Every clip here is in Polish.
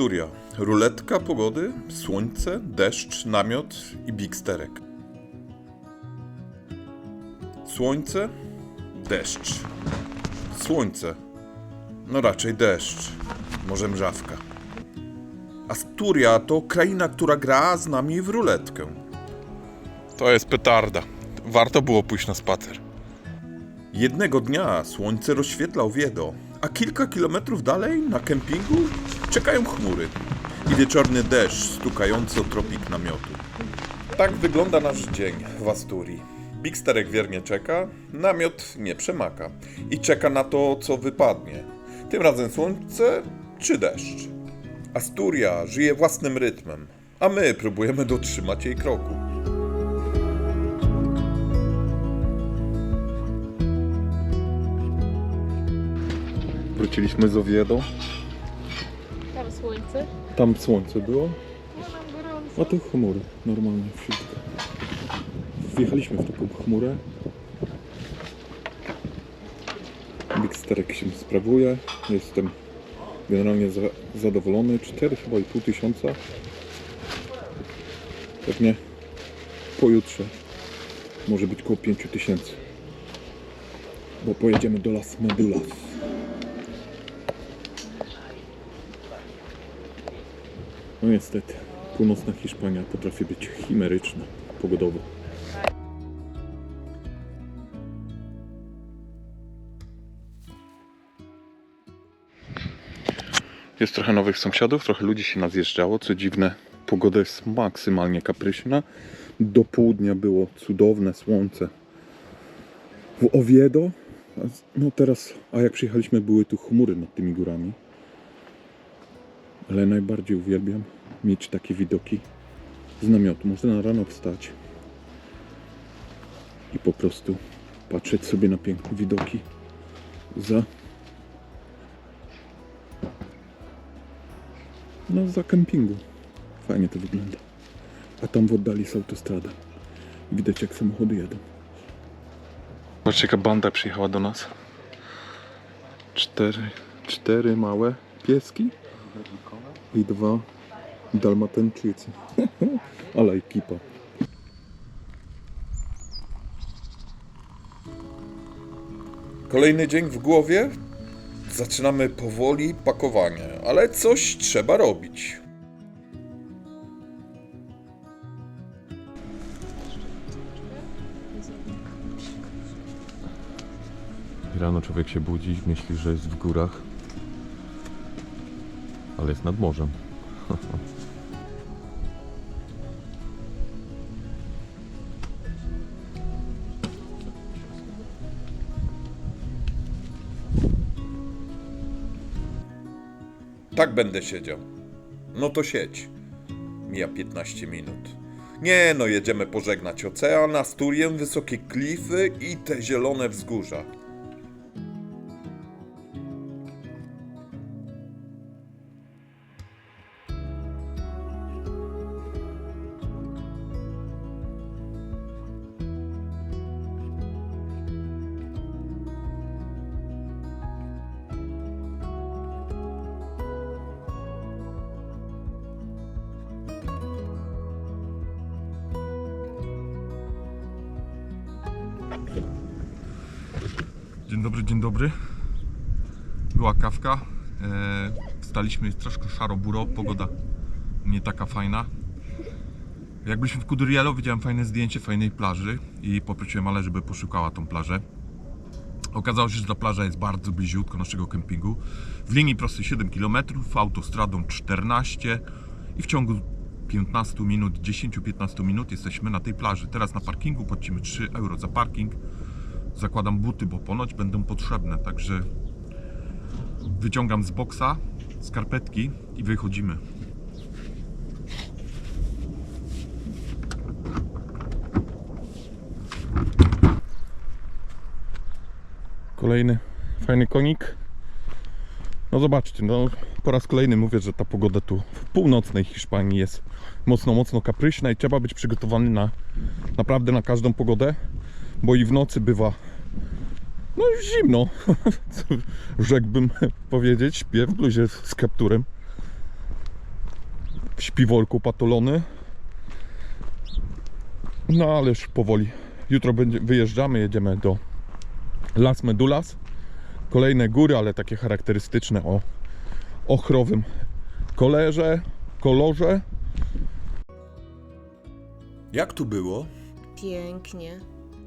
Asturia. Ruletka pogody, słońce, deszcz, namiot i bigsterek. Słońce, deszcz. Słońce. No raczej deszcz. Może mrzawka. Asturia to kraina, która gra z nami w ruletkę. To jest petarda. Warto było pójść na spacer. Jednego dnia słońce rozświetla Oviedo, a kilka kilometrów dalej na kempingu czekają chmury i wieczorny deszcz stukający o tropik namiotu. Tak wygląda nasz dzień w Asturii. Bigsterek wiernie czeka, namiot nie przemaka i czeka na to, co wypadnie. Tym razem słońce czy deszcz. Asturia żyje własnym rytmem, a my próbujemy dotrzymać jej kroku. Wróciliśmy z Oviedo. Tam słońce. Tam słońce było, a tu chmury. Normalnie wszystko. Wjechaliśmy w taką chmurę. Bigsterek się sprawuje. Jestem generalnie za, zadowolony. 4 chyba i pół tysiąca. Pewnie pojutrze może być koło 5 tysięcy. Bo pojedziemy do Las Medulas. No niestety, północna Hiszpania potrafi być chimeryczna pogodowo. Jest trochę nowych sąsiadów, trochę ludzi się nazjeżdżało. Co dziwne, pogoda jest maksymalnie kapryśna. Do południa było cudowne słońce. W Oviedo, no teraz, a jak przyjechaliśmy, były tu chmury nad tymi górami. Ale najbardziej uwielbiam mieć takie widoki z namiotu. Można na rano wstać i po prostu patrzeć sobie na piękne widoki za no za kempingu. Fajnie to wygląda. A tam w oddali jest autostrada. Widać jak samochody jadą. Patrzcie jaka banda przyjechała do nas. Cztery, cztery małe pieski i dwa dalmatyńczycy. Ale ekipa. Kolejny dzień w głowie. Zaczynamy powoli pakowanie, ale coś trzeba robić. Rano człowiek się budzi, myśli, że jest w górach, ale jest nad morzem. Tak będę siedział. No to siedź. Mija 15 minut. Nie no, jedziemy pożegnać ocean, Asturię, wysokie klify i te zielone wzgórza. Dzień dobry, dzień dobry. Była kawka. E, wstaliśmy, jest troszkę szaro-buro, pogoda nie taka fajna. Jak byliśmy w Kudurielo, widziałem fajne zdjęcie fajnej plaży i poprosiłem Ale, żeby poszukała tą plażę. Okazało się, że ta plaża jest bardzo bliziutko naszego kempingu. W linii prostej 7 km, autostradą 14 i w ciągu 15 minut, 10-15 minut jesteśmy na tej plaży. Teraz na parkingu płacimy 3 euro za parking. Zakładam buty, bo ponoć będą potrzebne, także wyciągam z boksa skarpetki i wychodzimy. Kolejny fajny konik. No zobaczcie, no po raz kolejny mówię, że ta pogoda tu w północnej Hiszpanii jest mocno, mocno kapryśna i trzeba być przygotowany na naprawdę na każdą pogodę, bo i w nocy bywa no zimno, rzekłbym powiedzieć, śpię w bluzie z kapturem. w śpiworku patolony. No ale już powoli. Jutro będzie, wyjeżdżamy, jedziemy do Las Medulas. Kolejne góry, ale takie charakterystyczne o ochrowym kolorze, kolorze. Jak tu było? Pięknie.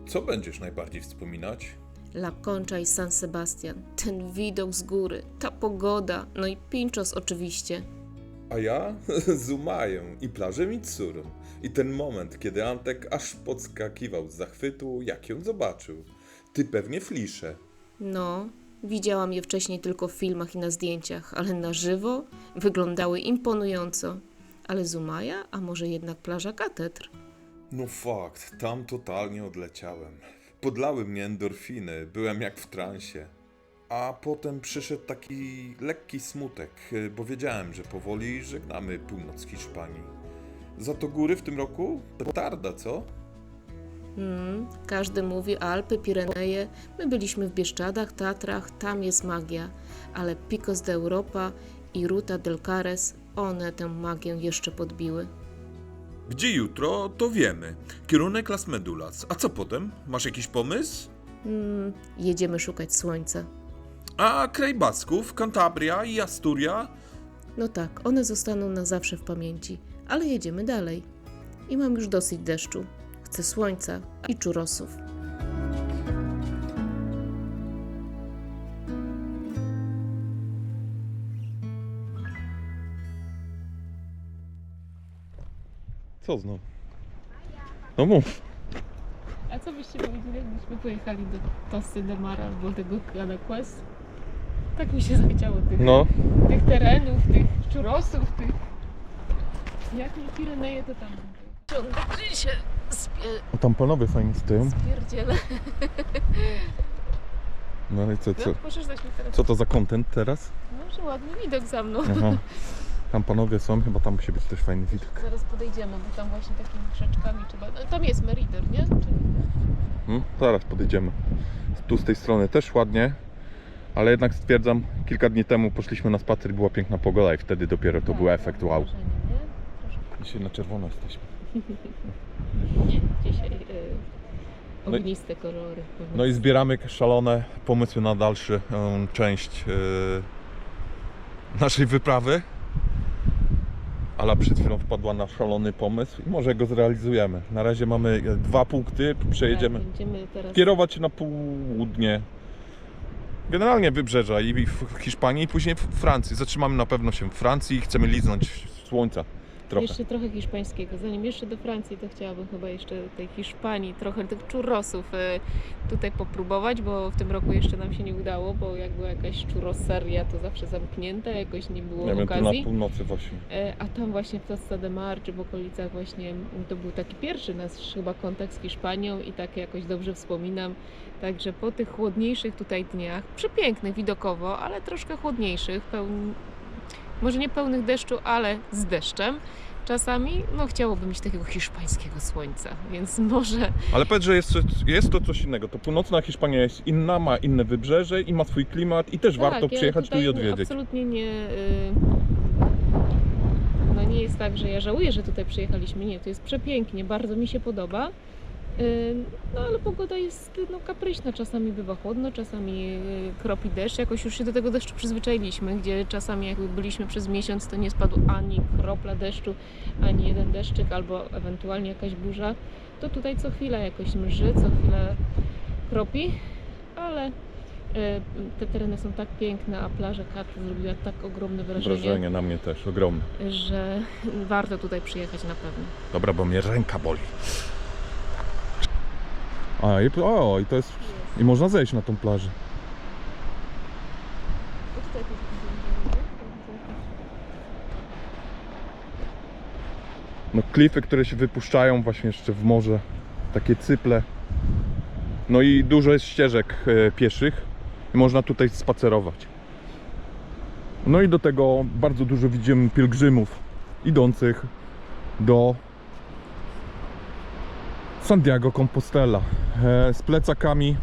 Co będziesz najbardziej wspominać? La Concha i San Sebastian. Ten widok z góry, ta pogoda, no i Pinchos oczywiście. A ja z Umają i plażę Mitsurą. I ten moment, kiedy Antek aż podskakiwał z zachwytu, jak ją zobaczył. Ty pewnie flisze. No, widziałam je wcześniej tylko w filmach i na zdjęciach, ale na żywo wyglądały imponująco. Ale Zumaja, a może jednak plaża katedr? No fakt, tam totalnie odleciałem. Podlały mnie endorfiny, byłem jak w transie. A potem przyszedł taki lekki smutek, y, bo wiedziałem, że powoli żegnamy północ Hiszpanii. Za to góry w tym roku? Petarda, co? Mm, każdy mówi Alpy, Pireneje. My byliśmy w Bieszczadach, Tatrach, tam jest magia. Ale Picos de Europa i Ruta del Cares, one tę magię jeszcze podbiły. Gdzie jutro, to wiemy. Kierunek Las Medulas. A co potem? Masz jakiś pomysł? Mm, jedziemy szukać słońca. A kraj Basków, Cantabria i Asturia? No tak, one zostaną na zawsze w pamięci, ale jedziemy dalej. I mam już dosyć deszczu. Chcę słońca i czurosów. Co znowu? No mów. A co byście powiedzieli, jakbyśmy pojechali do Tosy de Mar albo tego Canaquest? Tak mi się zachciało tych, No, tych terenów, tych czurosów, tych... Jak mi Pireneje to tam Ciągle się spie... o tam panowie fajnie stoją. spierdzielę. No i co, co, No, możesz teraz... co to za content teraz? No, że ładny widok za mną. Aha. Tam panowie są, chyba tam musi być też fajny widok. Zaraz podejdziemy, bo tam właśnie takimi krzaczkami trzeba... No, tam jest Merider, nie? Czyli... Hmm? Zaraz podejdziemy. Tu z tej strony też ładnie, ale jednak stwierdzam, kilka dni temu poszliśmy na spacer, była piękna pogoda i wtedy dopiero to Tak, był efekt tak, wow. wrażenie, nie? Dzisiaj na czerwono jesteśmy. Nie, dzisiaj y, No i- ogniste kolory. No i zbieramy szalone pomysły na dalszą część e, naszej wyprawy. Ala przed chwilą wpadła na szalony pomysł i może go zrealizujemy. Na razie mamy e, dwa punkty, przejedziemy. Tak, będziemy teraz Kierować się na południe. Generalnie wybrzeża i w Hiszpanii i później w Francji. Zatrzymamy na pewno się w Francji i chcemy liznąć słońca trochę. Jeszcze trochę hiszpańskiego. Zanim jeszcze do Francji, to chciałabym chyba jeszcze tej Hiszpanii, trochę tych churrosów e, tutaj popróbować, bo w tym roku jeszcze nam się nie udało, bo jak była jakaś churroseria, to zawsze zamknięta, jakoś nie było Nie wiem, tu na okazji. północy właśnie. E, A tam właśnie w Costa de Mar, czy w okolicach właśnie, m, to był taki pierwszy nasz chyba kontakt z Hiszpanią i tak jakoś dobrze wspominam. Także po tych chłodniejszych tutaj dniach, przepięknych widokowo, ale troszkę chłodniejszych, pełn... może nie pełnych deszczu, ale z deszczem. Czasami, no chciałoby mieć takiego hiszpańskiego słońca, więc może Ale powiedz, że jest, jest to coś innego. To północna Hiszpania jest inna, ma inne wybrzeże i ma swój klimat i też warto Tak, ja przyjechać tu i odwiedzić. Absolutnie nie. y, No nie jest tak, że ja żałuję, że tutaj przyjechaliśmy. Nie, to jest przepięknie, bardzo mi się podoba. Y, No ale pogoda jest no, kapryśna, czasami bywa chłodno, czasami y, kropi deszcz. Jakoś już się do tego deszczu przyzwyczailiśmy, gdzie czasami jak byliśmy przez miesiąc, to nie spadł ani kropla deszczu, ani jeden deszczyk, albo ewentualnie jakaś burza. To tutaj co chwilę jakoś mrzy, co chwilę kropi, ale E, Te tereny są tak piękne, a plaża Kat zrobiła tak ogromne wrażenie, Wrażenie na mnie też ogromne. że warto tutaj przyjechać na pewno. Dobra, bo mnie ręka boli. A i, o, i to jest. I można zejść na tą plażę. No klify, które się wypuszczają właśnie jeszcze w morze. Takie cyple. No i dużo jest ścieżek e, pieszych. I można tutaj spacerować. No i do tego bardzo dużo widzimy pielgrzymów idących do Santiago Compostela z plecakami,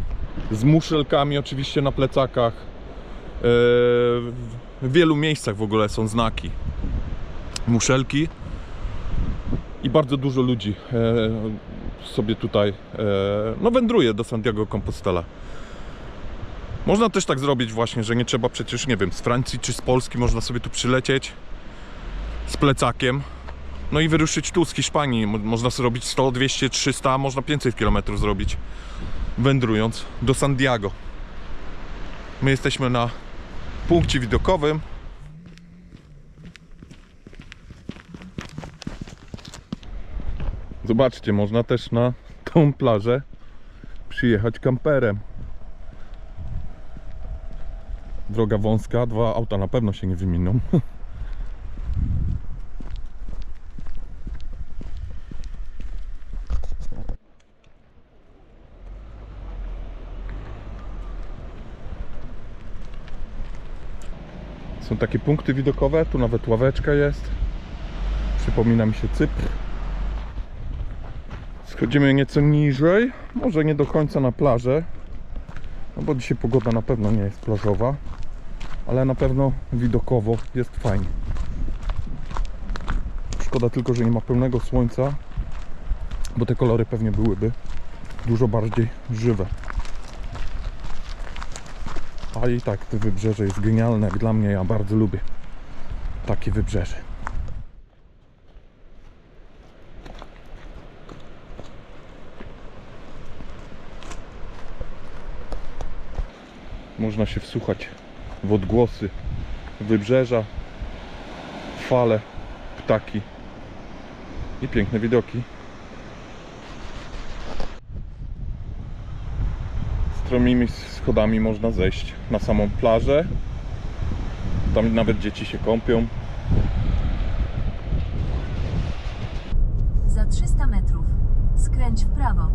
z muszelkami oczywiście na plecakach. E, w wielu miejscach w ogóle są znaki. Muszelki i bardzo dużo ludzi e, sobie tutaj e, no, wędruje do Santiago Compostela. Można też tak zrobić właśnie, że nie trzeba przecież, nie wiem, z Francji czy z Polski można sobie tu przylecieć z plecakiem no i wyruszyć tu z Hiszpanii. Mo- Można sobie robić 100, 200, 300, a można 500 km zrobić wędrując do Santiago. My jesteśmy na punkcie widokowym. Zobaczcie, można też na tą plażę przyjechać kamperem. Droga wąska, dwa auta na pewno się nie wymienią. Są takie punkty widokowe, tu nawet ławeczka jest. Przypomina mi się Cypr. Schodzimy nieco niżej, może nie do końca na plażę, no bo dzisiaj pogoda na pewno nie jest plażowa, ale na pewno widokowo jest fajnie. Szkoda tylko, że nie ma pełnego słońca, bo te kolory pewnie byłyby dużo bardziej żywe. A i tak to wybrzeże jest genialne, jak dla mnie, ja bardzo lubię takie wybrzeże. Można się wsłuchać w odgłosy wybrzeża, fale, ptaki i piękne widoki. Stromymi schodami można zejść na samą plażę. Tam nawet dzieci się kąpią. Za 300 metrów skręć w prawo.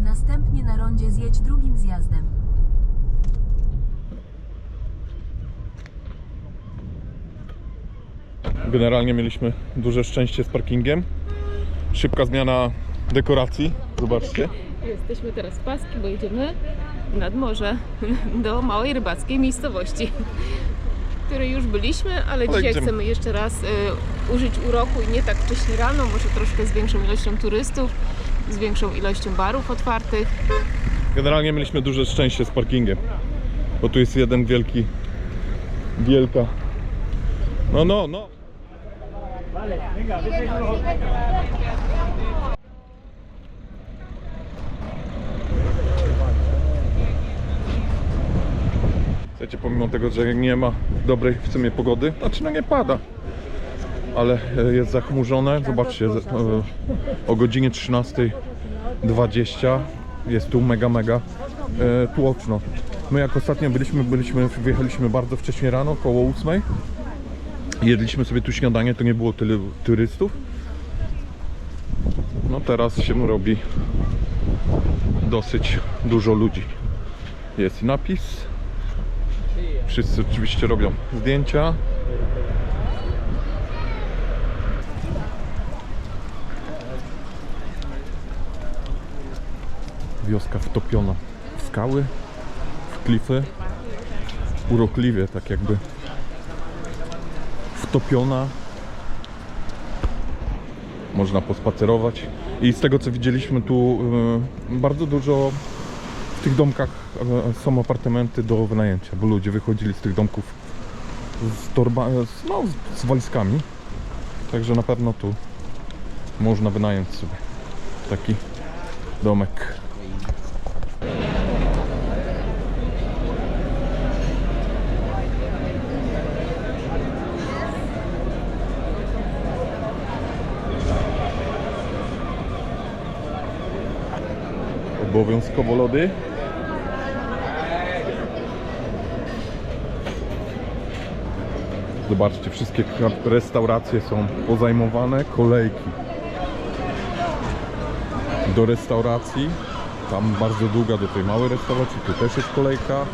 Następnie na rondzie zjedź drugim zjazdem. Generalnie mieliśmy duże szczęście z parkingiem. Szybka zmiana dekoracji. Zobaczcie. Jesteśmy teraz w Paski, bo idziemy nad morze do małej rybackiej miejscowości, w której już byliśmy, ale dzisiaj idziemy. chcemy jeszcze raz y, użyć uroku i nie tak wcześnie rano, może troszkę z większą ilością turystów, z większą ilością barów otwartych. Generalnie mieliśmy duże szczęście z parkingiem. Bo tu jest jeden wielki, wielka. No, no, no. Słuchajcie, pomimo tego, że nie ma dobrej w sumie pogody, znaczy no nie pada, ale e, jest zachmurzone. Zobaczcie, e, o godzinie 13.20 jest tu mega, mega e, tłoczno. My jak ostatnio byliśmy, byliśmy, wyjechaliśmy bardzo wcześnie rano, około 8. Jedliśmy sobie tu śniadanie, to nie było tyle turystów. No teraz się robi dosyć dużo ludzi. Jest napis. Wszyscy oczywiście robią zdjęcia. Wioska wtopiona w skały, w klify. Urokliwie, tak jakby wtopiona. Można pospacerować. I z tego co widzieliśmy tu y, bardzo dużo w tych domkach są apartamenty do wynajęcia, bo ludzie wychodzili z tych domków z, torba, no, z walizkami. Także na pewno tu można wynająć sobie taki domek. Obowiązkowo lody. Zobaczcie, wszystkie restauracje są pozajmowane, kolejki do restauracji. Tam bardzo długa do tej małej restauracji, tu też jest kolejka.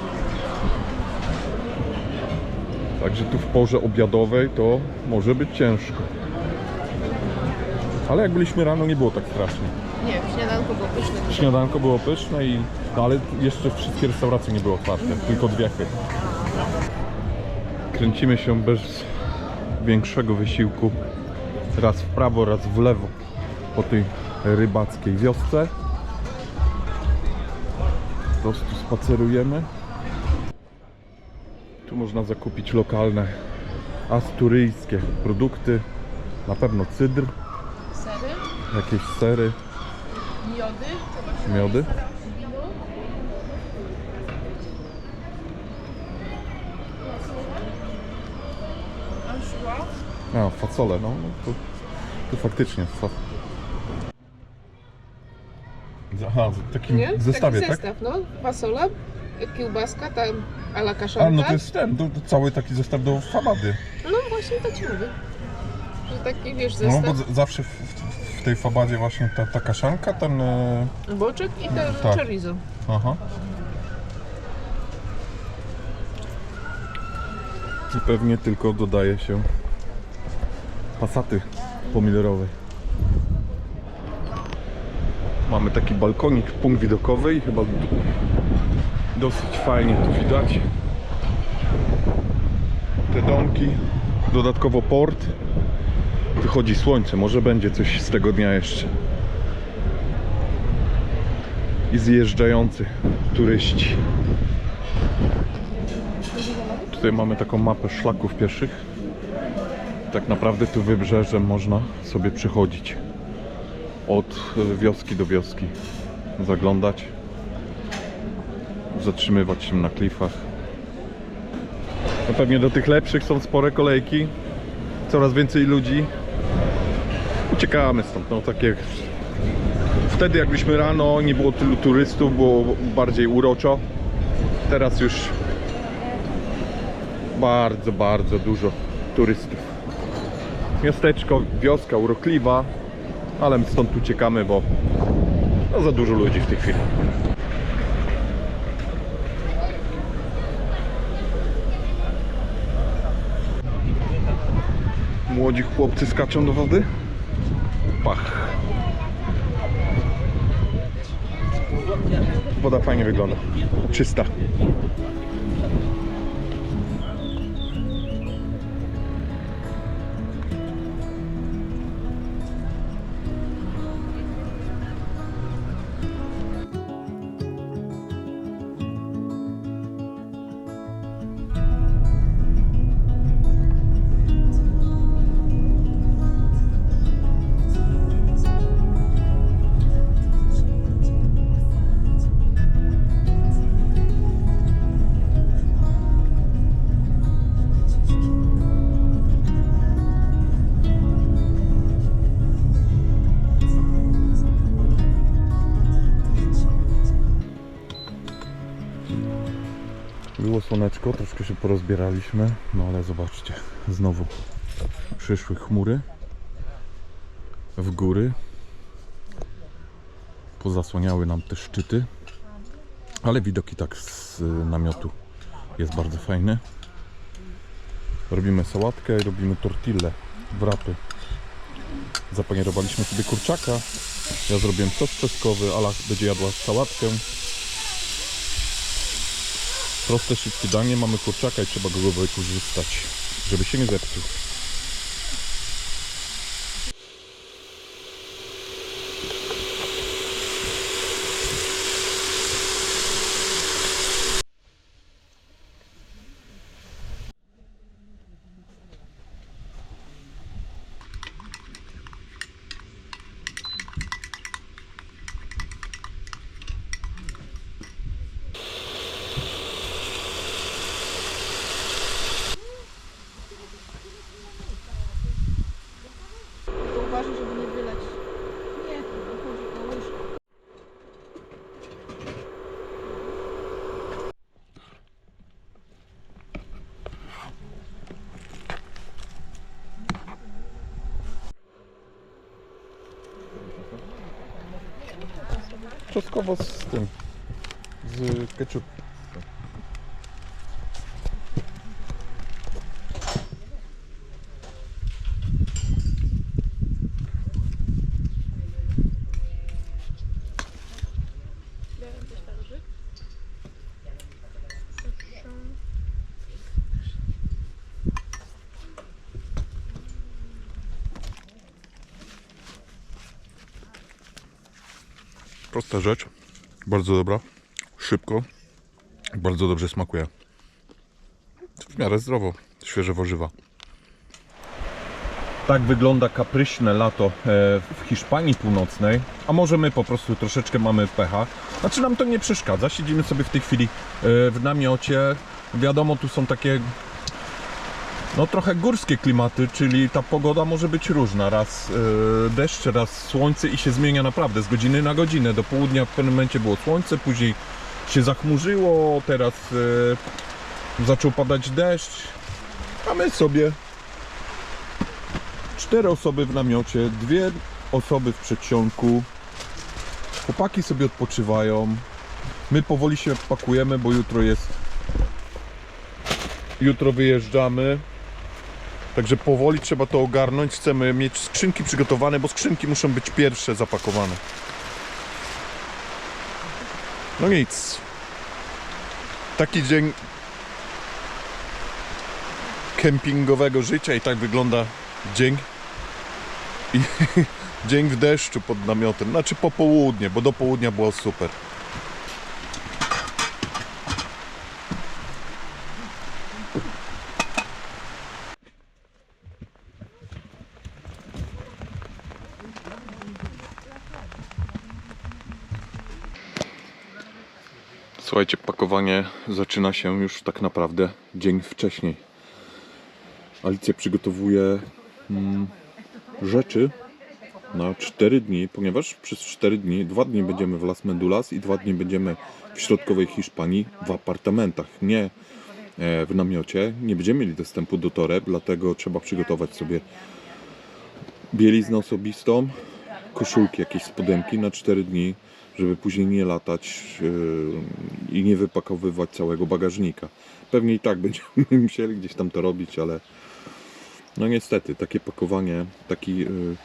Także tu w porze obiadowej to może być ciężko. Ale jak byliśmy rano nie było tak strasznie. Nie, śniadanko było pyszne. Śniadanko było pyszne i no, ale jeszcze wszystkie restauracje nie były otwarte, tylko dwie chyba. Kręcimy się bez większego wysiłku raz w prawo, raz w lewo po tej rybackiej wiosce. Po prostu spacerujemy. Tu można zakupić lokalne asturyjskie produkty. Na pewno cydr, Sery, jakieś sery, miody, miody. A, fasole, no, no to, to faktycznie fa... Aha, w takim Nie? zestawie, Taki tak? zestaw, no. Fasola, kiełbaska, tam A, kaszanka. no to jest ten, to, to cały taki zestaw do fabady. No właśnie tak ci mówię. Że taki, wiesz, No, zestaw, bo z- zawsze w, w, w tej fabadzie właśnie ta, ta kaszanka, ten... E... boczek i ten Tak. chorizo. Aha. I pewnie tylko dodaje się pasaty pomidorowej. Mamy taki balkonik, punkt widokowy i chyba dosyć fajnie tu widać. Te domki, dodatkowo port. Wychodzi słońce, może będzie coś z tego dnia jeszcze i zjeżdżający turyści. Tutaj mamy taką mapę szlaków pieszych. Tak naprawdę tu wybrzeżem można sobie przechodzić od e, wioski do wioski. Zaglądać, zatrzymywać się na klifach. No pewnie do tych lepszych są spore kolejki. Coraz więcej ludzi. Uciekamy stąd, no takie Wtedy jak byliśmy rano, nie było tylu turystów, było bardziej uroczo. Teraz już bardzo, bardzo dużo turystów. Miasteczko, wioska urokliwa, ale my stąd uciekamy, bo no za dużo ludzi w tej chwili. Młodzi chłopcy skaczą do wody. Pach. Woda fajnie wygląda. Czysta. Było słoneczko, troszkę się porozbieraliśmy, no ale zobaczcie, znowu przyszły chmury w góry. Pozasłaniały nam te szczyty, ale widok i tak z y, namiotu jest bardzo fajny. Robimy sałatkę i robimy tortille, wrapy. Zapanierowaliśmy sobie kurczaka. Ja zrobiłem sos czeskowy, Ala będzie jadła sałatkę. Proste, szybkie danie, mamy kurczaka i trzeba go wykorzystać, żeby się nie zepsuł. Czosnkowo z tym, z ketchup. Prosta rzecz, bardzo dobra, szybko, bardzo dobrze smakuje. W miarę zdrowo, świeże warzywa. Tak wygląda kapryśne lato e, w Hiszpanii Północnej, a może my po prostu troszeczkę mamy pecha. Znaczy nam to nie przeszkadza, siedzimy sobie w tej chwili e, w namiocie. Wiadomo, tu są takie no trochę górskie klimaty, czyli ta pogoda może być różna. Raz e, deszcz, raz słońce i się zmienia naprawdę z godziny na godzinę. Do południa w pewnym momencie było słońce, później się zachmurzyło, teraz e, zaczął padać deszcz, a my sobie cztery osoby w namiocie, dwie osoby w przedsionku. Chłopaki sobie odpoczywają. My powoli się pakujemy, bo jutro jest. Jutro wyjeżdżamy. Także powoli trzeba to ogarnąć. Chcemy mieć skrzynki przygotowane, bo skrzynki muszą być pierwsze zapakowane. No nic. Taki dzień kempingowego życia i tak wygląda dzień. I dzień w deszczu pod namiotem. Znaczy popołudnie, bo do południa było super. Słuchajcie, pakowanie zaczyna się już tak naprawdę dzień wcześniej. Alicja przygotowuje mm, rzeczy na 4 dni, ponieważ przez 4 dni, 2 dni będziemy w Las Medulas i 2 dni będziemy w środkowej Hiszpanii w apartamentach, nie e, w namiocie. Nie będziemy mieli dostępu do toreb, dlatego trzeba przygotować sobie bieliznę osobistą, koszulki, jakieś spodenki na 4 dni, żeby później nie latać yy, i nie wypakowywać całego bagażnika. Pewnie i tak będziemy musieli gdzieś tam to robić, ale no niestety, takie pakowanie, taki... Yy,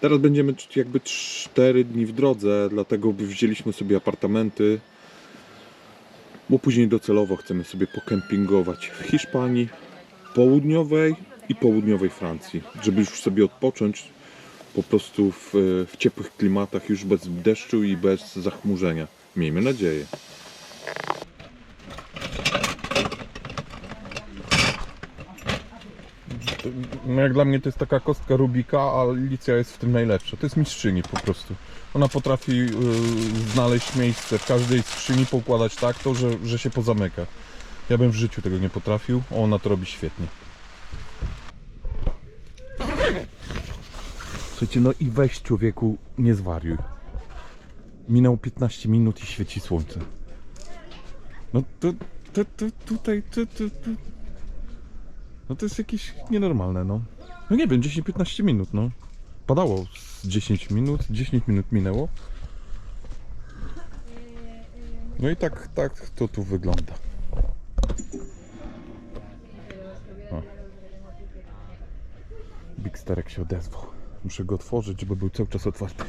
teraz będziemy jakby 4 dni w drodze, dlatego wzięliśmy sobie apartamenty, bo później docelowo chcemy sobie pokempingować w Hiszpanii, południowej i południowej Francji, żeby już sobie odpocząć po prostu w, w ciepłych klimatach, już bez deszczu i bez zachmurzenia. Miejmy nadzieję. No jak dla mnie to jest taka kostka Rubika, a Alicja jest w tym najlepsza. To jest mistrzyni po prostu. Ona potrafi y, znaleźć miejsce w każdej skrzyni, poukładać tak to, że, że się pozamyka. Ja bym w życiu tego nie potrafił, a ona to robi świetnie. Słuchajcie, no i weź człowieku, nie zwariuj. Minęło 15 minut i świeci słońce. No to, to, to tutaj, to, to, to. No to jest jakieś nienormalne, no. No nie wiem, 10-15 minut, no. Padało z 10 minut, 10 minut minęło. No i tak, tak to tu wygląda. Big Starek się odezwał. Muszę go otworzyć, żeby był cały czas otwarty.